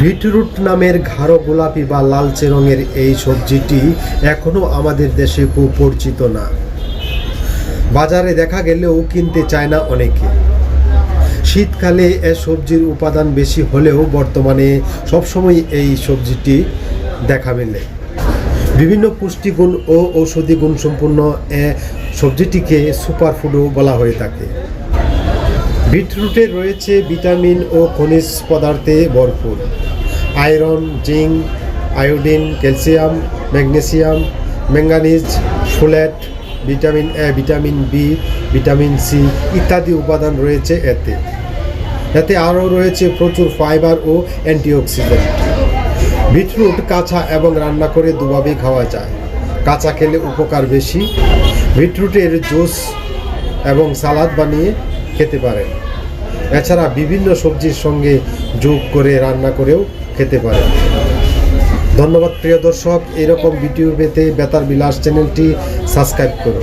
Beetroot নামের গাঢ় গোলাপি বা লালচে রঙের এই সবজিটি এখনও আমাদের দেশে পরিচিত না। বাজারে দেখা গেলেও কিনতে চায় না অনেকে। শীতকালে এ সবজির উপাদান বেশি হলেও বর্তমানে সবসময় এই সবজিটি দেখা মেলে। বিভিন্ন পুষ্টিগুণ ও ঔষধি গুণ সম্পন্ন এ সবজিটিকে সুপারফুডও বলা হয়ে থাকে। বিটরুটে রয়েছে ভিটামিন ও খনিজ পদার্থে ভরপুর। Iron, zinc, iodine, calcium, magnesium, manganese, folate, vitamin A, vitamin B, vitamin C ইত্যাদি উপাদান রয়েছে এতে। এতে আরও রয়েছে প্রচুর ফাইবার ও অ্যান্টিঅক্সিডেন্ট। বিটরুট কাঁচা এবং রান্না করে দুভাবেই খাওয়া যায়। কাঁচা খেলে উপকার বেশি। বিটরুটের জুস এবং সালাদ বানিয়ে খেতে পারেন। এছাড়া বিভিন্ন সবজির সঙ্গে যোগ করে রান্না করেও খেতে পারেন। ধন্যবাদ প্রিয় দর্শক, এরকম ভিডিও পেতে বেতার বিলাস চ্যানেলটি সাবস্ক্রাইব করুন।